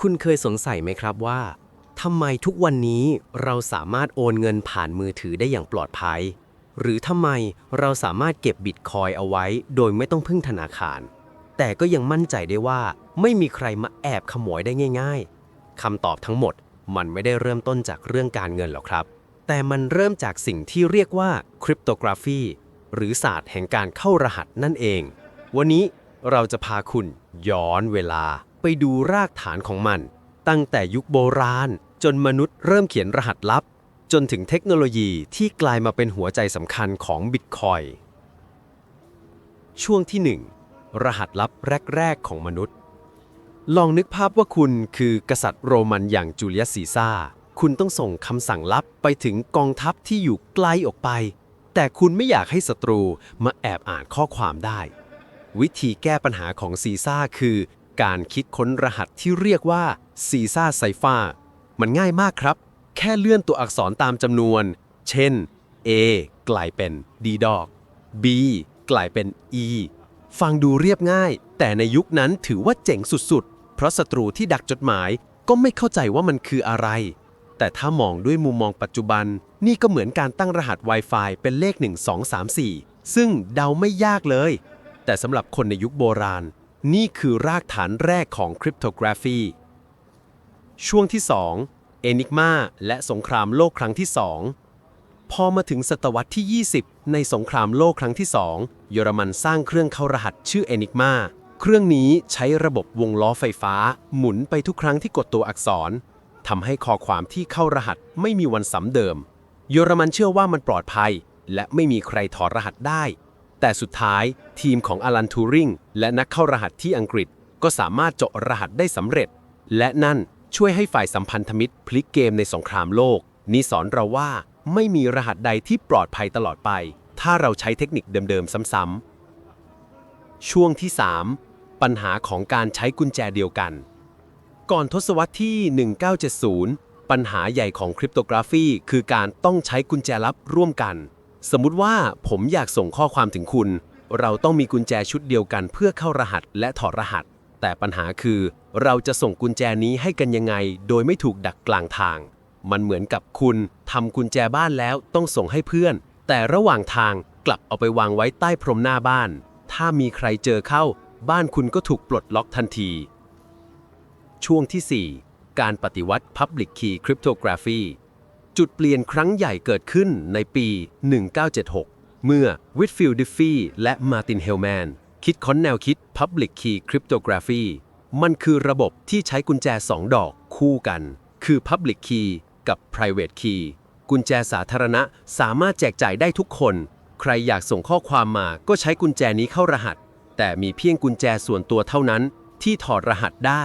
คุณเคยสงสัยไหมครับว่าทำไมทุกวันนี้เราสามารถโอนเงินผ่านมือถือได้อย่างปลอดภัย หรือทำไมเราสามารถเก็บบิตคอยน์เอาไว้ โดยไม่ต้องพึ่งธนาคาร แต่ก็ยังมั่นใจได้ว่าไม่มีใครมาแอบขโมยได้ง่าย ๆคำตอบทั้งหมดมันไม่ได้เริ่มต้นจากเรื่องการเงินหรอกครับ แต่มันเริ่มจากสิ่งที่เรียกว่าคริปโตกราฟีหรือศาสตร์แห่งการเข้ารหัสนั่นเอง วันนี้เราจะพาคุณย้อนเวลา ไปดูรากฐานของมัน ตั้งแต่ยุคโบราณ จนมนุษย์เริ่มเขียนรหัสลับ จนถึงเทคโนโลยีที่กลายมาเป็นหัวใจสำคัญของบิตคอยช่วงที่ 1 รหัสลับแรก ๆ ของมนุษย์ ลองนึกภาพว่าคุณคือกษัตริย์โรมันอย่างจูเลียสซีซ่า คุณต้องส่งคำสั่งลับไปถึงกองทัพที่อยู่ไกลออกไป แต่คุณไม่อยากให้ศัตรูมาแอบอ่านข้อความได้ วิธีแก้ปัญหาของซีซ่าคือ การคิดค้นรหัสที่เรียกว่าซีซ่าไซฟามันง่ายมากครับ แค่เลื่อนตัวอักษรตามจำนวน เช่น A กลายเป็น D ดอก B กลายเป็น E ฟังดูเรียบง่าย แต่ในยุคนั้นถือว่าเจ๋งสุดๆ เพราะศัตรูที่ดักจดหมายก็ไม่เข้าใจว่ามันคืออะไร แต่ถ้ามองด้วยมุมมองปัจจุบัน นี่ก็เหมือนการตั้งรหัส Wi-Fi เป็นเลข 1 2 3 4 ซึ่งเดาไม่ยากเลย แต่สำหรับคนในยุคโบราณ นี่คือรากฐานแรกของคริปโตกราฟีช่วงที่2เอนิกมาและสงครามโลกครั้งที่ 2 พอมาถึงศตวรรษที่ 20 ในสงครามโลกครั้งที่ 2 เยอรมันสร้างเครื่องเข้ารหัสชื่อเอนิกมาเครื่องนี้ใช้ระบบวงล้อไฟฟ้า หมุนไปทุกครั้งที่กดตัวอักษรทำให้ข้อความที่เข้ารหัสไม่มีวันซ้ำเดิม เยอรมันเชื่อว่ามันปลอดภัย และไม่มีใครถอดรหัสได้ แต่สุดท้ายทีมของอลันทูริงและนักเข้ารหัสที่อังกฤษ ก็สามารถเจาะรหัสได้สำเร็จ และนั่นช่วยให้ฝ่ายสัมพันธมิตรพลิกเกมในสงครามโลก นี่สอนเราว่าไม่มีรหัสใดที่ปลอดภัยตลอดไป ถ้าเราใช้เทคนิคเดิมๆซ้ำๆ ช่วงที่ 3 ปัญหาของการใช้กุญแจเดียวกัน ก่อนทศวรรษที่ 1970 ปัญหาใหญ่ของคริปโตกราฟีคือการต้องใช้กุญแจลับร่วมกัน สมมุติว่าผมอยากส่งข้อความถึงคุณ เราต้องมีกุญแจชุดเดียวกันเพื่อเข้ารหัสและถอดรหัส แต่ปัญหาคือ เราจะส่งกุญแจนี้ให้กันยังไง โดยไม่ถูกดักกลางทาง มันเหมือนกับคุณทำกุญแจบ้านแล้วต้องส่งให้เพื่อน แต่ระหว่างทางกลับเอาไปวางไว้ใต้พรมหน้าบ้าน ถ้ามีใครเจอเข้า บ้านคุณก็ถูกปลดล็อกทันที ช่วงที่ 4 การปฏิวัติ Public Key Cryptography จุดเปลี่ยนครั้งใหญ่เกิดขึ้นในปี 1976 เมื่อวิทฟิลดิฟฟี่และมาตินเฮลแมนคิดค้นแนวคิด Public Key Cryptography มันคือระบบที่ใช้กุญแจ 2 ดอกคู่กัน คือ Public Key กับ Private Key กุญแจสาธารณะสามารถแจกจ่ายได้ทุกคน ใครอยากส่งข้อความมาก็ใช้กุญแจนี้เข้ารหัส แต่มีเพียงกุญแจส่วนตัวเท่านั้น ที่ถอดรหัสได้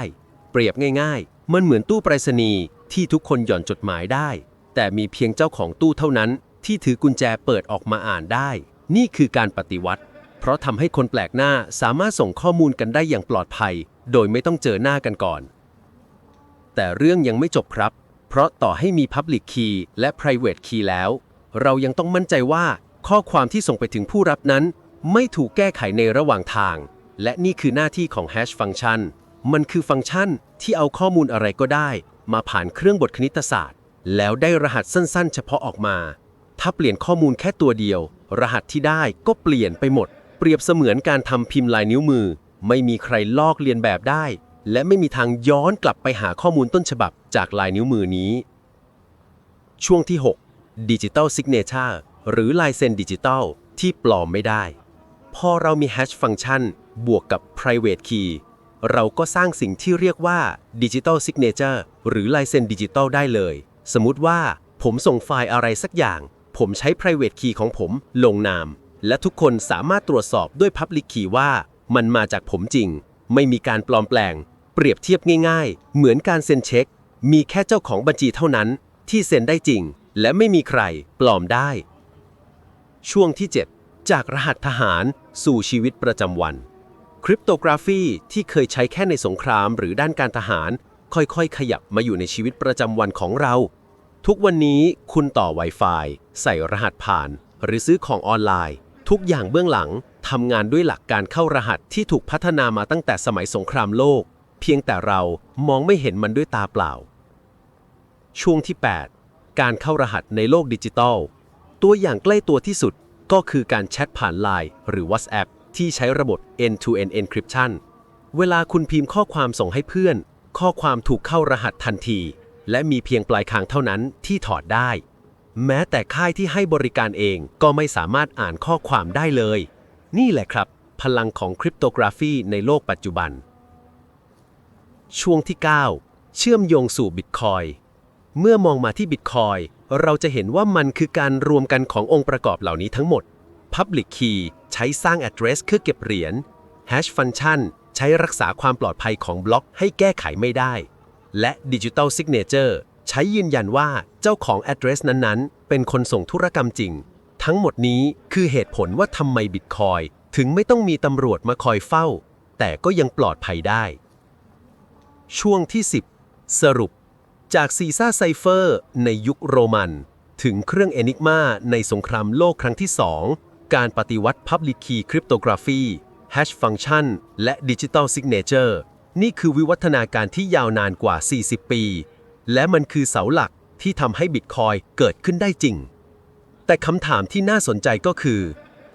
เปรียบง่าย ๆ มันเหมือนตู้ไปรษณีย์ที่ทุกคนหย่อนจดหมายได้ แต่มีเพียงเจ้าของตู้เท่านั้น ที่ถือกุญแจเปิดออกมาอ่านได้ นี่คือการปฏิวัติ เพราะทำให้คนแปลกหน้าสามารถส่งข้อมูลกันได้อย่างปลอดภัย โดยไม่ต้องเจอหน้ากันก่อน แต่เรื่องยังไม่จบครับ เพราะต่อให้มี Public Key และ Private Key แล้ว เรายังต้องมั่นใจว่าข้อความที่ส่งไปถึงผู้รับนั้น ไม่ถูกแก้ไขในระหว่างทาง และนี่คือหน้าที่ของ Hash Function มันคือฟังก์ชันที่เอาข้อมูลอะไรก็ได้ มาผ่านเครื่องบดคณิตศาสตร์ แล้วได้รหัสสั้นๆ เฉพาะออกมา ถ้าเปลี่ยนข้อมูลแค่ตัวเดียว รหัสที่ได้ก็เปลี่ยนไปหมด เปรียบเสมือนการทำพิมพ์ลายนิ้วมือ ไม่มีใครลอกเลียนแบบได้ และไม่มีทางย้อนกลับไปหาข้อมูลต้นฉบับจากลายนิ้วมือนี้ ช่วงที่ 6 Digital Signature หรือลายเซ็นดิจิตอลที่ปลอมไม่ได้ พอเรามี Hash Function บวกกับ Private Key เราก็สร้างสิ่งที่เรียกว่า Digital Signature หรือลายเซ็นดิจิตอลได้เลย สมมติว่าผมส่งไฟล์อะไรสักอย่าง ผมใช้ Private Key ของผมลงนาม และทุกคนสามารถตรวจสอบด้วย Public Key ว่า มันมาจากผมจริง ไม่มีการปลอมแปลง เปรียบเทียบง่าย ๆ เหมือนการเซ็นเช็ค มีแค่เจ้าของบัญชีเท่านั้น ที่เซ็นได้จริง และไม่มีใครปลอมได้ ช่วงที่ 7 จากรหัสทหารสู่ชีวิตประจำวันคริปโตกราฟีที่เคยใช้แค่ในสงครามหรือด้านการทหาร ค่อยๆ ขยับมาอยู่ในชีวิตประจำวันของเรา ทุกวันนี้คุณต่อ Wi-Fi ใส่รหัสผ่าน หรือซื้อของออนไลน์ ทุกอย่างเบื้องหลังทำงานด้วยหลักการเข้ารหัสที่ถูกพัฒนามาตั้งแต่สมัยสงครามโลก เพียงแต่เรามองไม่เห็นมันด้วยตาเปล่า ช่วงที่ 8 การเข้ารหัสในโลกดิจิทัลตัวอย่างใกล้ตัวที่สุดก็คือการแชทผ่าน Line หรือ WhatsApp ที่ใช้ระบบ end-to-end encryption เวลาคุณพิมพ์ข้อความส่งให้เพื่อน ข้อความถูกเข้ารหัสทันที และมีเพียงปลายคางเท่านั้นที่ถอดได้ แม้แต่ค่ายที่ให้บริการเองก็ไม่สามารถอ่านข้อความได้เลย นี่แหละครับ พลังของคริปโตกราฟีในโลกปัจจุบัน ช่วงที่ 9 เชื่อมโยงสู่บิตคอยเมื่อมองมาที่บิตคอยเราจะเห็นว่ามันคือการรวมกันขององค์ประกอบเหล่านี้ทั้งหมด Public Key ใช้สร้าง address เพื่อเก็บเหรียญ Hash Function ใช้รักษาความปลอดภัยของบล็อกให้แก้ไขไม่ได้ และ Digital Signature ใช้ยืนยันว่าเจ้าของ address นั้นๆ เป็นคนส่งธุรกรรมจริง ทั้งหมดนี้คือเหตุผลว่าทำไมบิตคอยถึงไม่ต้องมีตำรวจมาคอยเฝ้า แต่ก็ยังปลอดภัยได้ ช่วงที่ 10 สรุป จากซีซ่าไซเฟอร์ในยุคโรมัน ถึงเครื่องเอนิกมาในสงครามโลกครั้งที่ 2 การปฏิวัติ Public Key Cryptography Hash Function และ Digital Signature นี่คือวิวัฒนาการที่ยาวนานกว่า 40 ปี และมันคือเสาหลักที่ทำให้บิตคอยเกิดขึ้นได้จริง แต่คำถามที่น่าสนใจก็คือ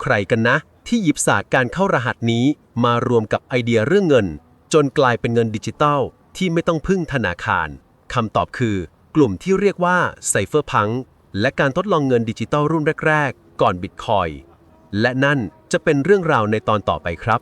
ใครกันนะ ที่หยิบศาสตร์การเข้ารหัสนี้มารวมกับไอเดียเรื่องเงิน จนกลายเป็นเงินดิจิตัลที่ไม่ต้องพึ่งธนาคารคำตอบคือกลุ่มที่เรียกว่าไซเฟอร์พังและการทดลองเงินดิจิตัลรุ่นแรก ๆ ก่อนบิตคอย และนั่นจะเป็นเรื่องราวในตอนต่อไปครับ